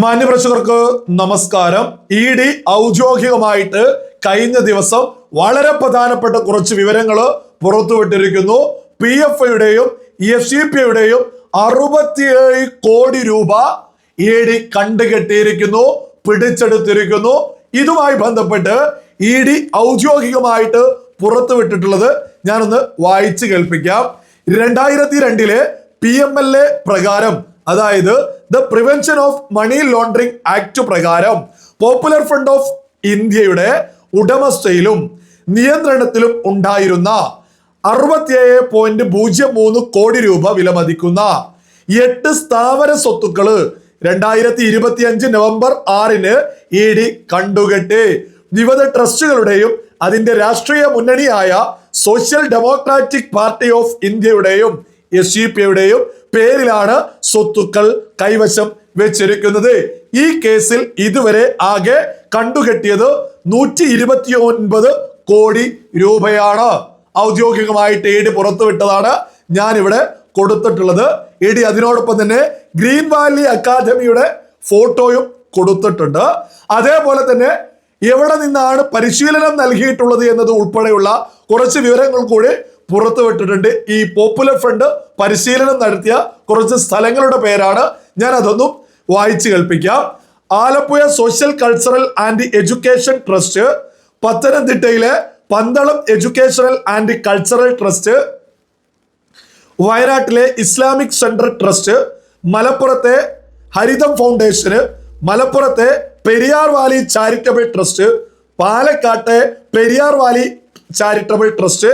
മാന്യപ്രേക്ഷകർക്ക് നമസ്കാരം. E D ഔദ്യോഗികമായിട്ട് കഴിഞ്ഞ ദിവസം വളരെ പ്രധാനപ്പെട്ട കുറച്ച് വിവരങ്ങൾ പുറത്തുവിട്ടിരിക്കുന്നു. പി എഫ് ഐയുടെയും എഫ് സി പി ഐയുടെയും അറുപത്തിയേഴ് കോടി രൂപ ഇ ഡി കണ്ടുകെട്ടിയിരിക്കുന്നു പിടിച്ചെടുത്തിരിക്കുന്നു. ഇതുമായി ബന്ധപ്പെട്ട് ഇ ഡി ഔദ്യോഗികമായിട്ട് പുറത്തുവിട്ടിട്ടുള്ളത് ഞാനൊന്ന് വായിച്ചു കേൾപ്പിക്കാം. രണ്ടായിരത്തി രണ്ടിലെ പി എം എൽ എ പ്രകാരം അതായത് the prevention of money laundering act പ്രകാരം പോപ്പുലർ ഫണ്ട് ഓഫ് ഇന്ത്യയുടെ ഉടമസ്ഥയിലും നിയന്ത്രണത്തിലും ഉണ്ടായിരുന്ന അറുപത്തിയേഴ് പോയിന്റ് പൂജ്യം മൂന്ന് കോടി രൂപ വിലമതിക്കുന്ന എട്ട് സ്ഥാവര സ്വത്തുക്കൾ രണ്ടായിരത്തി ഇരുപത്തി അഞ്ച് നവംബർ ആറിന് ഇ ഡി കണ്ടുകെട്ടി. വിവിധ ട്രസ്റ്റുകളുടെയും അതിന്റെ രാഷ്ട്രീയ മുന്നണിയായ സോഷ്യൽ ഡെമോക്രാറ്റിക് പാർട്ടി ഓഫ് ഇന്ത്യയുടെയും എസ് യു പിയുടെയും പേരിലാണ് സ്വത്തുക്കൾ കൈവശം വെച്ചിരിക്കുന്നത്. ഈ കേസിൽ ഇതുവരെ ആകെ കണ്ടുകെട്ടിയത് നൂറ്റി ഇരുപത്തി ഒൻപത് കോടി രൂപയാണ്. ഔദ്യോഗികമായിട്ട് ഇ ഡി പുറത്തുവിട്ടതാണ് ഞാൻ ഇവിടെ കൊടുത്തിട്ടുള്ളത്. ഇ ഡി അതിനോടൊപ്പം തന്നെ ഗ്രീൻ വാലി അക്കാദമിയുടെ ഫോട്ടോയും കൊടുത്തിട്ടുണ്ട്. അതേപോലെ തന്നെ എവിടെ നിന്നാണ് പരിശീലനം നൽകിയിട്ടുള്ളത് എന്നത് ഉൾപ്പെടെയുള്ള കുറച്ച് വിവരങ്ങൾ കൂടി പുറത്തുവിട്ടിട്ടുണ്ട് ഈ പോപ്പുലർ ഫ്രണ്ട് പരിശീലനം നടത്തിയ കുറച്ച് സ്ഥലങ്ങളുടെ പേരാണ് ഞാൻ അതൊന്നും വായിച്ചു കേൾപ്പിക്കാം. Alappuzha social cultural and education trust പത്തനംതിട്ടയിലെ Pandalam educational and cultural trust വയനാട്ടിലെ ഇസ്ലാമിക് സെൻട്രൽ ട്രസ്റ്റ് മലപ്പുറത്തെ ഹരിതം ഫൗണ്ടേഷന് മലപ്പുറത്തെ പെരിയാർ വാലി ചാരിറ്റബിൾ ട്രസ്റ്റ് പാലക്കാട്ടെ പെരിയാർ വാലി ചാരിറ്റബിൾ ട്രസ്റ്റ്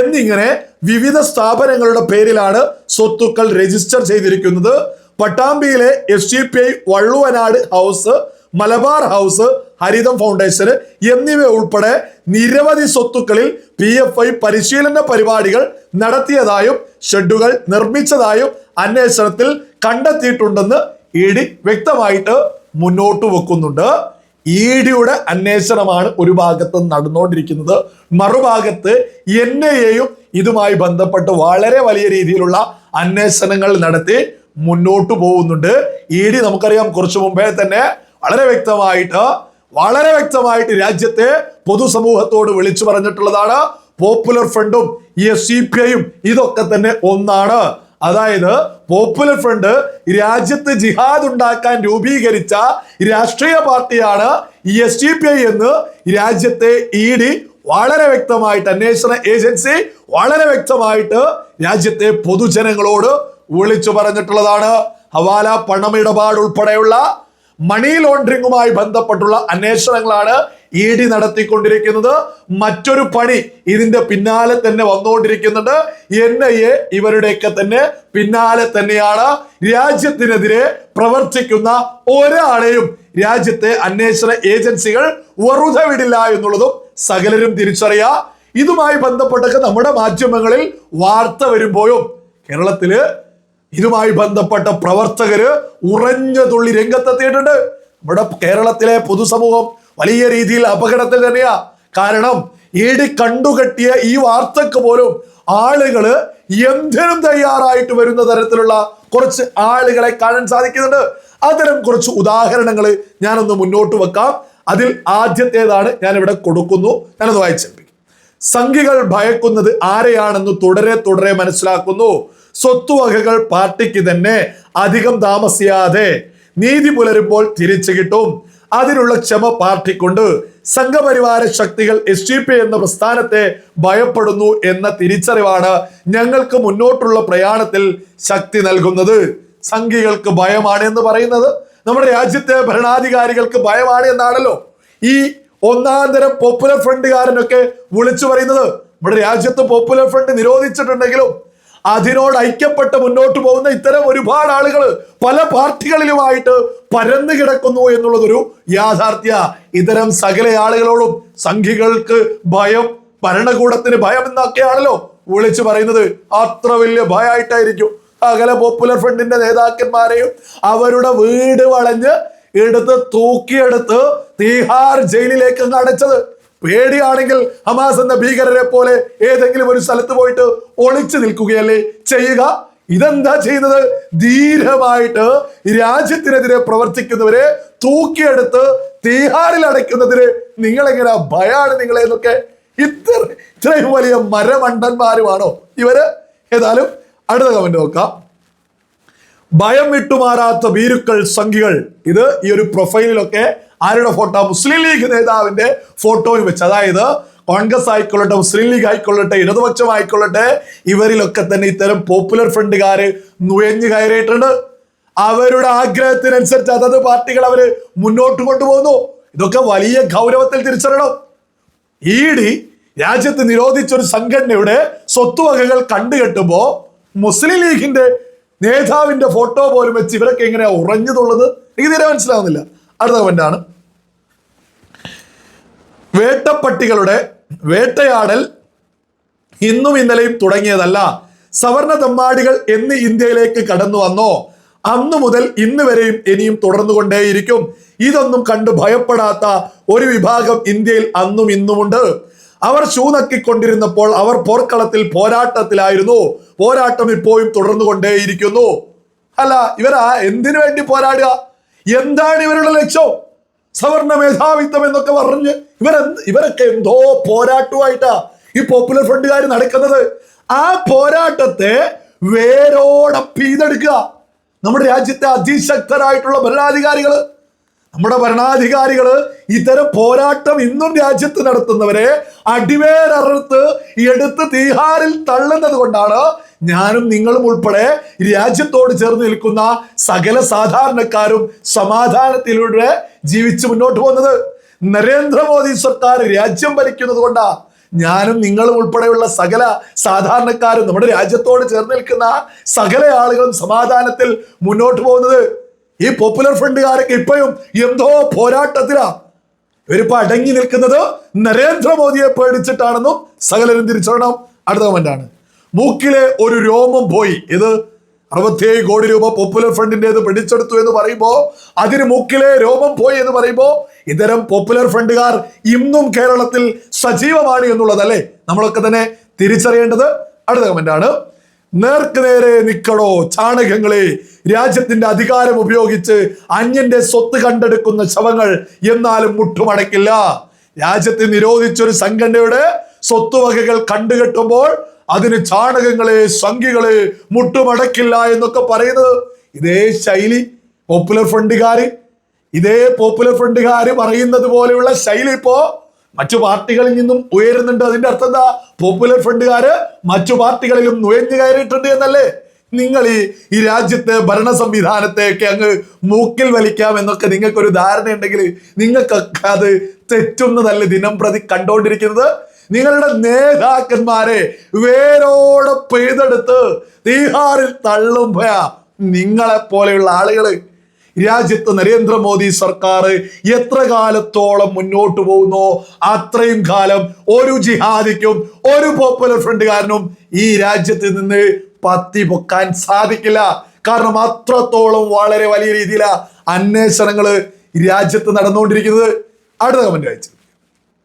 എന്നിങ്ങനെ വിവിധ സ്ഥാപനങ്ങളുടെ പേരിലാണ് സ്വത്തുക്കൾ രജിസ്റ്റർ ചെയ്തിരിക്കുന്നത്. പട്ടാമ്പിയിലെ S C P I Valluvanad house Malabar house Haritham foundation എന്നിവ ഉൾപ്പെടെ നിരവധി സ്വത്തുക്കളിൽ പി എഫ് ഐ പരിശീലന പരിപാടികൾ നടത്തിയതായും ഷെഡുകൾ നിർമ്മിച്ചതായും അന്വേഷണത്തിൽ കണ്ടെത്തിയിട്ടുണ്ടെന്ന് ഇ ഡി വ്യക്തമായിട്ട് മുന്നോട്ട് വെക്കുന്നുണ്ട്. ഇ ഡിയുടെ അന്വേഷണമാണ് ഒരു ഭാഗത്ത് നടന്നുകൊണ്ടിരിക്കുന്നത്. മറുഭാഗത്ത് എൻ ഐ എയും ഇതുമായി ബന്ധപ്പെട്ട് വളരെ വലിയ രീതിയിലുള്ള അന്വേഷണങ്ങൾ നടത്തി മുന്നോട്ട് പോകുന്നുണ്ട്. ഇ ഡി നമുക്കറിയാം കുറച്ചു മുമ്പേ തന്നെ വളരെ വ്യക്തമായിട്ട് വളരെ വ്യക്തമായിട്ട് രാജ്യത്തെ പൊതുസമൂഹത്തോട് വിളിച്ചു പറഞ്ഞിട്ടുള്ളതാണ്. പോപ്പുലർ ഫ്രണ്ടും എസ് സി പി ഐയും ഇതൊക്കെ തന്നെ ഒന്നാണ്. അതായത് പോപ്പുലർ ഫ്രണ്ട് രാജ്യത്ത് ജിഹാദ് ഉണ്ടാക്കാൻ രൂപീകരിച്ച രാഷ്ട്രീയ പാർട്ടിയാണ് എസ് ഡി പി ഐ എന്ന് രാജ്യത്തെ ഇ ഡി വളരെ വ്യക്തമായിട്ട് അന്വേഷണ ഏജൻസി വളരെ വ്യക്തമായിട്ട് രാജ്യത്തെ പൊതുജനങ്ങളോട് വിളിച്ചു പറഞ്ഞിട്ടുള്ളതാണ്. ഹവാല പണമിടപാട് ഉൾപ്പെടെയുള്ള മണി ലോണ്ടറിംഗുമായി ബന്ധപ്പെട്ടുള്ള അന്വേഷണങ്ങളാണ് ഇ ഡി നടത്തിക്കൊണ്ടിരിക്കുന്നത് മറ്റൊരു പണി ഇതിന്റെ പിന്നാലെ തന്നെ വന്നുകൊണ്ടിരിക്കുന്നുണ്ട്. എൻ ഐ എ ഇവരുടെയൊക്കെ തന്നെ പിന്നാലെ തന്നെയാണ്. രാജ്യത്തിനെതിരെ പ്രവർത്തിക്കുന്ന ഒരാളെയും രാജ്യത്തെ അന്വേഷണ ഏജൻസികൾ വെറുതെ വിടില്ല എന്നുള്ളതും സകലരും തിരിച്ചറിയാ. ഇതുമായി ബന്ധപ്പെട്ടൊക്കെ നമ്മുടെ മാധ്യമങ്ങളിൽ വാർത്ത വരുമ്പോഴും കേരളത്തിൽ ഇതുമായി ബന്ധപ്പെട്ട പ്രവർത്തകര് ഉറഞ്ഞ തുള്ളി രംഗത്തെത്തിയിട്ടുണ്ട്. നമ്മുടെ കേരളത്തിലെ പൊതുസമൂഹം വലിയ രീതിയിൽ അപകടത്തിൽ തന്നെയാ. കാരണം ഇടി കണ്ടുകെട്ടിയ ഈ വാർത്തക്ക് പോലും ആളുകൾ എന്തിനും തയ്യാറായിട്ട് വരുന്ന തരത്തിലുള്ള കുറച്ച് ആളുകളെ കാണാൻ സാധിക്കുന്നുണ്ട്. അത്തരം കുറച്ച് ഉദാഹരണങ്ങൾ ഞാനൊന്ന് മുന്നോട്ട് വെക്കാം. അതിൽ ആദ്യത്തേതാണ് ഞാൻ ഇവിടെ കൊടുക്കുന്നു ഞാനത് വായിച്ചേൽപ്പിക്കും സംഘികൾ ഭയക്കുന്നത് ആരെയാണെന്ന് തുടരെ തുടരെ മനസ്സിലാക്കുന്നു. സ്വത്തുവകകൾ പാർട്ടിക്ക് തന്നെ അധികം താമസിയാതെ നീതി പുലരുമ്പോൾ തിരിച്ചു കിട്ടും. അതിനുള്ള ക്ഷമ പാർട്ടിക്കുണ്ട് സംഘപരിവാര ശക്തികൾ എസ് ഡി പി എന്ന പ്രസ്ഥാനത്തെ ഭയപ്പെടുന്നു എന്ന തിരിച്ചറിവാണ് ഞങ്ങൾക്ക് മുന്നോട്ടുള്ള പ്രയാണത്തിൽ ശക്തി നൽകുന്നത്. സംഘികൾക്ക് ഭയമാണ് എന്ന് പറയുന്നത്. നമ്മുടെ രാജ്യത്തെ ഭരണാധികാരികൾക്ക് ഭയമാണ് എന്നാണല്ലോ ഈ ഒന്നാം തരം പോപ്പുലർ ഫ്രണ്ടുകാരനൊക്കെ വിളിച്ചു പറയുന്നത്. നമ്മുടെ രാജ്യത്ത് പോപ്പുലർ ഫ്രണ്ട് നിരോധിച്ചിട്ടുണ്ടെങ്കിലും അതിനോട് ഐക്യപ്പെട്ട് മുന്നോട്ട് പോകുന്ന ഇത്തരം ഒരുപാട് ആളുകൾ പല പാർട്ടികളിലുമായിട്ട് പരന്നു കിടക്കുന്നു എന്നുള്ളതൊരു യാഥാർത്ഥ്യ. ഇത്തരം സകല ആളുകളോടും സംഘികൾക്ക് ഭയം ഭരണകൂടത്തിന് ഭയം എന്നൊക്കെയാണല്ലോ വിളിച്ചു പറയുന്നത്. അത്ര വലിയ ഭയമായിട്ടായിരിക്കും അകലെ പോപ്പുലർ ഫ്രണ്ടിന്റെ നേതാക്കന്മാരെയും അവരുടെ വീട് വളഞ്ഞ് എടുത്ത് തൂക്കിയെടുത്ത് തീഹാർ ജയിലിലേക്ക് അടച്ചത്. പേടിയാണെങ്കിൽ ഹമാസ് എന്ന ഭീകരരെ പോലെ ഏതെങ്കിലും ഒരു സ്ഥലത്ത് പോയിട്ട് ഒളിച്ചു നിൽക്കുകയല്ലേ ചെയ്യുക? ഇതെന്താ ചെയ്യുന്നത്? ധീരമായിട്ട് രാജ്യത്തിനെതിരെ പ്രവർത്തിക്കുന്നവരെ തൂക്കിയെടുത്ത് തീഹാറിൽ അടയ്ക്കുന്നതിന് നിങ്ങളെങ്ങനെ ഭയാണ് നിങ്ങളെ എന്നൊക്കെ ഇത്ര ഇത്രയും വലിയ മരമണ്ടന്മാരുമാണോ ഇവർ? ഏതായാലും അടുത്ത കമന്റ് നോക്കാം. ഭയം വിട്ടുമാറാത്ത ഭീരുക്കൾ സംഖികൾ ഇത് ഈ ഒരു പ്രൊഫൈലിലൊക്കെ ആരുടെ ഫോട്ടോ? മുസ്ലിം ലീഗ് നേതാവിന്റെ ഫോട്ടോയും വെച്ച്. അതായത് കോൺഗ്രസ് ആയിക്കൊള്ളട്ടെ മുസ്ലിം ലീഗ് ആയിക്കൊള്ളട്ടെ ഇടതുപക്ഷം ആയിക്കൊള്ളട്ടെ ഇവരിലൊക്കെ തന്നെ ഇത്തരം പോപ്പുലർ ഫ്രണ്ടുകാര് നുഴഞ്ഞു കയറിയിട്ടുണ്ട്. അവരുടെ ആഗ്രഹത്തിനനുസരിച്ച് അതത് പാർട്ടികൾ അവർ മുന്നോട്ട് കൊണ്ടുപോകുന്നു. ഇതൊക്കെ വലിയ ഗൗരവത്തിൽ തിരിച്ചറിയണം. ഇ രാജ്യത്ത് നിരോധിച്ച ഒരു സംഘടനയുടെ സ്വത്തുവകകൾ കണ്ടുകെട്ടുമ്പോ മുസ്ലിം ലീഗിന്റെ നേതാവിന്റെ ഫോട്ടോ പോലും വെച്ച് ഇവരൊക്കെ എങ്ങനെയാ ഉറഞ്ഞതുള്ളത്? എനിക്ക് തീരെ മനസ്സിലാവുന്നില്ല. അടുത്ത കമന്റാണ് വേട്ടപ്പട്ടികളുടെ വേട്ടയാടൽ ഇന്നും ഇന്നലെയും തുടങ്ങിയതല്ല. സവർണ തമ്മാടികൾ എന്ന് ഇന്ത്യയിലേക്ക് കടന്നു വന്നോ? അന്നു മുതൽ ഇന്ന് വരെയും ഇനിയും തുടർന്നുകൊണ്ടേയിരിക്കും. ഇതൊന്നും കണ്ടു ഭയപ്പെടാത്ത ഒരു വിഭാഗം ഇന്ത്യയിൽ അന്നും ഇന്നുമുണ്ട്. അവർ ഷൂ നക്കിക്കൊണ്ടിരുന്നപ്പോൾ അവർ പോർക്കളത്തിൽ പോരാട്ടത്തിലായിരുന്നു. പോരാട്ടം ഇപ്പോഴും തുടർന്നുകൊണ്ടേയിരിക്കുന്നു. അല്ല ഇവരാ എന്തിനു വേണ്ടി പോരാടുക? എന്താണ് ഇവരുടെ ലക്ഷ്യം? സവർണ മേധാവിത്വം എന്നൊക്കെ പറഞ്ഞ് ഇവരെ ഇവരൊക്കെ എന്തോ പോരാട്ടമായിട്ടാ ഈ പോപ്പുലർ ഫ്രണ്ടുകാർ നടക്കുന്നത്. ആ പോരാട്ടത്തെ വേരോടെ പീതെടുക്കുക. നമ്മുടെ രാജ്യത്തെ അതിശക്തരായിട്ടുള്ള ഭരണാധികാരികൾ നമ്മുടെ ഭരണാധികാരികൾ ഇത്തരം പോരാട്ടം ഇന്നും രാജ്യത്ത് നടത്തുന്നവരെ അടിവേരറുത്ത് എടുത്ത് തീഹാറിൽ തള്ളുന്നത് കൊണ്ടാണ് ഞാനും നിങ്ങളും ഉൾപ്പെടെ രാജ്യത്തോട് ചേർന്ന് നിൽക്കുന്ന സകല സാധാരണക്കാരും സമാധാനത്തിലൂടെ ജീവിച്ച് മുന്നോട്ട് പോകുന്നത്. നരേന്ദ്രമോദി സർക്കാർ രാജ്യം ഭരിക്കുന്നത് കൊണ്ടാ ഞാനും നിങ്ങളും ഉൾപ്പെടെയുള്ള സകല സാധാരണക്കാരും നമ്മുടെ രാജ്യത്തോട് ചേർന്ന് നിൽക്കുന്ന സകല ആളുകളും സമാധാനത്തിൽ മുന്നോട്ട് പോകുന്നത്. ഈ പോപ്പുലർ ഫ്രണ്ടുകാരൊക്കെ ഇപ്പോഴും എന്തോ പോരാട്ടത്തിലാ. ഇവരിപ്പോ അടങ്ങി നിൽക്കുന്നത് നരേന്ദ്രമോദിയെ പേടിച്ചിട്ടാണെന്നും സകലരും തിരിച്ചറിയണം. അടുത്ത കമന്റാണ് മൂക്കിലെ ഒരു രോമം പോയി. ഇത് അറുപത്തിയേഴ് കോടി രൂപ പോപ്പുലർ ഫ്രണ്ടിന്റെത് പിടിച്ചെടുത്തു എന്ന് പറയുമ്പോൾ അതിന് മൂക്കിലെ രോമം പോയി എന്ന് പറയുമ്പോൾ ഇത്തരം പോപ്പുലർ ഫ്രണ്ടുകാർ ഇന്നും കേരളത്തിൽ സജീവമാണ് എന്നുള്ളതല്ലേ നമ്മളൊക്കെ തന്നെ തിരിച്ചറിയേണ്ടത്? അടുത്ത കമന്റാണ് നേർക്ക് നേരെ നിൽക്കണോ ചാണകങ്ങളെ? രാജ്യത്തിന്റെ അധികാരം ഉപയോഗിച്ച് അന്യന്റെ സ്വത്ത് കണ്ടെടുക്കുന്ന ശവങ്ങൾ എന്നാലും മുട്ടുമടക്കില്ല. രാജ്യത്തെ നിരോധിച്ചൊരു സംഘടനയുടെ സ്വത്തുവകകൾ കണ്ടുകെട്ടുമ്പോൾ അതിന് ചാണകങ്ങളെ സംഖ്യകളെ മുട്ടുമടക്കില്ല എന്നൊക്കെ പറയുന്നത് ഇതേ ശൈലി പോപ്പുലർ ഫ്രണ്ടുകാർ ഇതേ പോപ്പുലർ ഫ്രണ്ടുകാർ പറയുന്നത് പോലെയുള്ള ശൈലി ഇപ്പോ മറ്റു പാർട്ടികളിൽ നിന്നും ഉയരുന്നുണ്ട്. അതിന്റെ അർത്ഥം എന്താ? പോപ്പുലർ ഫ്രണ്ടുകാര് മറ്റു പാർട്ടികളിലും നുഴഞ്ഞു കയറിയിട്ടുണ്ട് എന്നല്ലേ? നിങ്ങൾ ഈ ഈ രാജ്യത്തെ ഭരണ സംവിധാനത്തെയൊക്കെ അങ്ങ് മൂക്കിൽ വലിക്കാം എന്നൊക്കെ നിങ്ങൾക്കൊരു ധാരണ ഉണ്ടെങ്കിൽ നിങ്ങൾക്കൊക്കെ അത് തെറ്റുന്നതല്ല ദിനം പ്രതി കണ്ടുകൊണ്ടിരിക്കുന്നത് നിങ്ങളുടെ നേതാക്കന്മാരെ വേരോടെ പെയ്തെടുത്ത് തീഹാറിൽ തള്ളുമ്പോയാ നിങ്ങളെ പോലെയുള്ള ആളുകൾ രാജ്യത്ത് നരേന്ദ്രമോദി സർക്കാർ എത്ര കാലത്തോളം മുന്നോട്ട് പോകുന്നോ അത്രയും കാലം ഒരു ജിഹാദിക്കും ഒരു പോപ്പുലർ ഫ്രണ്ടുകാരനും ഈ രാജ്യത്ത് നിന്ന് പത്തി പൊക്കാൻ സാധിക്കില്ല. കാരണം അത്രത്തോളം വളരെ വലിയ രീതിയിലാണ് അന്വേഷണങ്ങൾ രാജ്യത്ത് നടന്നുകൊണ്ടിരിക്കുന്നത്. അടുത്ത കമന്റ് വായിച്ചു.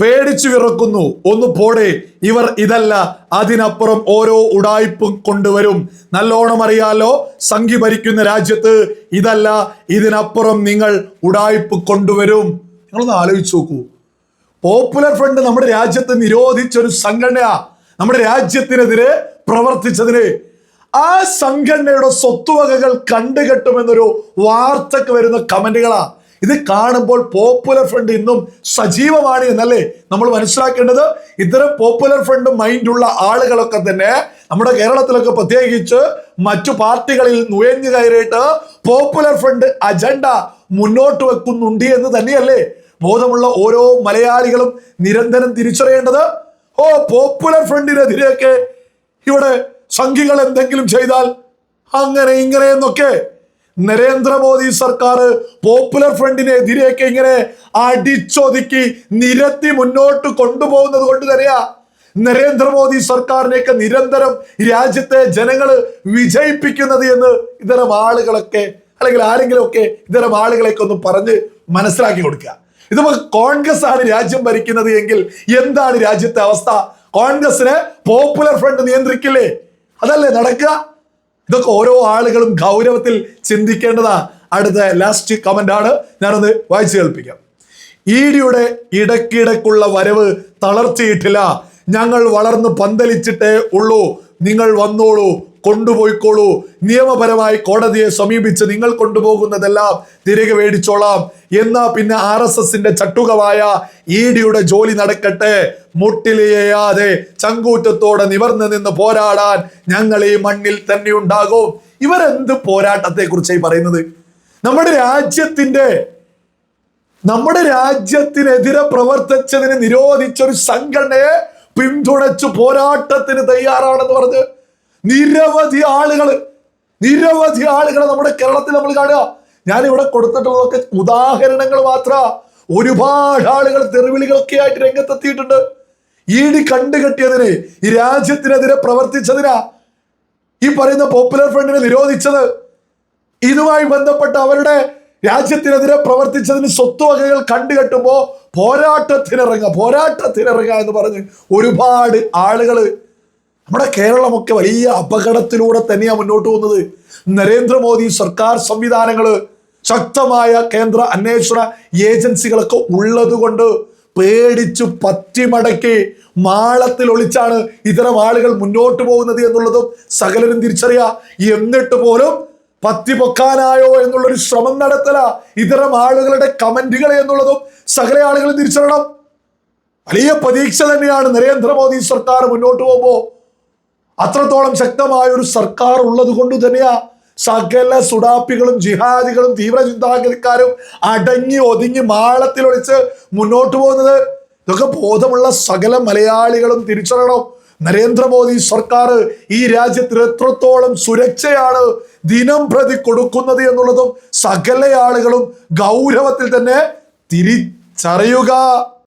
പേടിച്ചു വിറക്കുന്നു. ഒന്ന് പോടെ ഇവർ ഇതല്ല. അതിനപ്പുറം ഓരോ ഉടായ്പും കൊണ്ടുവരും. നല്ലോണം അറിയാലോ സംഘി ഭരിക്കുന്ന രാജ്യത്ത് ഇതല്ല ഇതിനപ്പുറം നിങ്ങൾ ഉടായ്പ് കൊണ്ടുവരും. നിങ്ങളൊന്ന് ആലോചിച്ച് നോക്കൂ. പോപ്പുലർ ഫ്രണ്ട് നമ്മുടെ രാജ്യത്ത് നിരോധിച്ച ഒരു സംഘടനയാ. നമ്മുടെ രാജ്യത്തിനെതിരെ പ്രവർത്തിച്ചതിന്. ആ സംഘടനയുടെ സ്വത്തുവകകൾ കണ്ടുകെട്ടുമെന്നൊരു വാർത്തക്ക് വരുന്ന കമന്റുകളാ. ഇത് കാണുമ്പോൾ പോപ്പുലർ ഫ്രണ്ട് ഇന്നും സജീവമാണ് എന്നല്ലേ നമ്മൾ മനസ്സിലാക്കേണ്ടത്. ഇത്തരം പോപ്പുലർ ഫ്രണ്ട് മൈൻഡുള്ള ആളുകളൊക്കെ തന്നെ നമ്മുടെ കേരളത്തിലൊക്കെ പ്രത്യേകിച്ച് മറ്റു പാർട്ടികളിൽ നുഴഞ്ഞു കയറിയിട്ട് പോപ്പുലർ ഫ്രണ്ട് അജണ്ട മുന്നോട്ട് വെക്കുന്നുണ്ട് എന്ന് തന്നെയല്ലേ ബോധമുള്ള ഓരോ മലയാളികളും നിരന്തരം തിരിച്ചറിയേണ്ടത്. ഓ പോപ്പുലർ ഫ്രണ്ടിനെതിരെയൊക്കെ ഇവിടെ സംഘികൾ എന്തെങ്കിലും ചെയ്താൽ അങ്ങനെ ഇങ്ങനെ എന്നൊക്കെ നരേന്ദ്രമോദി സർക്കാർ പോപ്പുലർ ഫ്രണ്ടിനെതിരെയൊക്കെ ഇങ്ങനെ അടിച്ചൊതുക്കി നിരത്തി മുന്നോട്ട് കൊണ്ടുപോകുന്നത് കൊണ്ട് തന്നെയാ നരേന്ദ്രമോദി സർക്കാരിനെയൊക്കെ നിരന്തരം രാജ്യത്തെ ജനങ്ങൾ വിജയിപ്പിക്കുന്നത് എന്ന് ഇത്തരം ആളുകളൊക്കെ അല്ലെങ്കിൽ ആരെങ്കിലും ഒക്കെ ഇത്തരം ആളുകളെയൊക്കെ ഒന്ന് പറഞ്ഞ് മനസ്സിലാക്കി കൊടുക്കുക. ഇതിപ്പോ കോൺഗ്രസ് ആണ് രാജ്യം ഭരിക്കുന്നത് എങ്കിൽ എന്താണ് രാജ്യത്തെ അവസ്ഥ? കോൺഗ്രസിനെ പോപ്പുലർ ഫ്രണ്ട് നിയന്ത്രിക്കില്ലേ? അതല്ലേ നടക്കുക? ഇതൊക്കെ ഓരോ ആളുകളും ഗൗരവത്തിൽ ചിന്തിക്കേണ്ടതാ. അടുത്ത ലാസ്റ്റ് കമന്റ് ആണ്. ഞാനൊന്ന് വായിച്ചു കേൾപ്പിക്കാം. ഈടിയുടെ ഇടക്കിടക്കുള്ള വരവ് തളർച്ചയിട്ടില്ല ഞങ്ങൾ വളർന്ന് പന്തലിച്ചിട്ടേ ഉള്ളൂ. നിങ്ങൾ വന്നോളൂ. കൊണ്ടുപോയിക്കോളൂ. നിയമപരമായി കോടതിയെ സമീപിച്ച് നിങ്ങൾ കൊണ്ടുപോകുന്നതെല്ലാം തിരികെ മേടിച്ചോളാം. എന്നാ പിന്നെ ആർ എസ് എസിന്റെ ചട്ടുകമായ ഡിയുടെ ജോലി നടക്കട്ടെ. മുട്ടിലെയാതെ ചങ്കൂറ്റത്തോടെ നിവർന്നു നിന്ന് പോരാടാൻ ഞങ്ങൾ ഈ മണ്ണിൽ തന്നെ ഉണ്ടാകും. ഇവരെന്ത് പോരാട്ടത്തെ കുറിച്ചായി പറയുന്നത്? നമ്മുടെ രാജ്യത്തിന്റെ നമ്മുടെ രാജ്യത്തിനെതിരെ പ്രവർത്തിച്ചതിനെ നിരോധിച്ച ഒരു സംഘടനയെ പിന്തുണച്ചു പോരാട്ടത്തിന് തയ്യാറാണെന്ന് പറഞ്ഞ് നിരവധി ആളുകൾ നിരവധി ആളുകൾ നമ്മുടെ കേരളത്തിൽ നമ്മൾ കാണുക. ഞാൻ ഇവിടെ കൊടുത്തിട്ടുള്ളതൊക്കെ ഉദാഹരണങ്ങൾ മാത്ര. ഒരുപാട് ആളുകൾ തെറിവിളികളൊക്കെ ആയിട്ട് രംഗത്തെത്തിയിട്ടുണ്ട്. ഈടി കണ്ടുകെട്ടിയതിന് ഈ രാജ്യത്തിനെതിരെ പ്രവർത്തിച്ചതിനാ ഈ പറയുന്ന പോപ്പുലർ ഫ്രണ്ടിനെ നിരോധിച്ചത്. ഇതുമായി ബന്ധപ്പെട്ട് അവരുടെ രാജ്യത്തിനെതിരെ പ്രവർത്തിച്ചതിന് സ്വത്തുവകകൾ കണ്ടുകെട്ടുമ്പോ പോരാട്ടത്തിനിറങ്ങുക പോരാട്ടത്തിനിറങ്ങുക എന്ന് പറഞ്ഞ് ഒരുപാട് ആളുകൾ നമ്മുടെ കേരളമൊക്കെ വലിയ അപകടത്തിലൂടെ തന്നെയാണ് മുന്നോട്ട് പോകുന്നത്. നരേന്ദ്രമോദി സർക്കാർ സംവിധാനങ്ങൾ ശക്തമായ കേന്ദ്ര അന്വേഷണ ഏജൻസികളൊക്കെ ഉള്ളത് കൊണ്ട് പേടിച്ചു പറ്റിമടക്കി മാളത്തിൽ ഒളിച്ചാണ് ഇത്തരം ആളുകൾ മുന്നോട്ട് പോകുന്നത് എന്നുള്ളതും സകലരും തിരിച്ചറിയാം. എന്നിട്ട് പോലും പത്തി പൊക്കാനായോ എന്നുള്ളൊരു ശ്രമം നടത്തല. ഇത്തരം ആളുകളുടെ കമന്റുകൾ എന്നുള്ളതും സകല ആളുകളും തിരിച്ചറിയണം. വലിയ പ്രതീക്ഷ തന്നെയാണ് നരേന്ദ്രമോദി സർക്കാർ മുന്നോട്ട് പോകുമ്പോ അത്രത്തോളം ശക്തമായ ഒരു സർക്കാർ ഉള്ളത് കൊണ്ട് തന്നെയാ സകല സുഡാപ്പികളും ജിഹാദികളും തീവ്ര ചിന്താഗതിക്കാരും അടങ്ങി ഒതുങ്ങി മാളത്തിൽ ഒളിച്ച് മുന്നോട്ട് പോകുന്നത്. ഇതൊക്കെ ബോധമുള്ള സകല മലയാളികളും തിരിച്ചറിയണം. നരേന്ദ്രമോദി സർക്കാർ ഈ രാജ്യത്തിന് എത്രത്തോളം സുരക്ഷയാണ് ദിനം പ്രതി കൊടുക്കുന്നത് എന്നുള്ളതും സകല ആളുകളും ഗൗരവത്തിൽ തന്നെ തിരിച്ചറിയുക.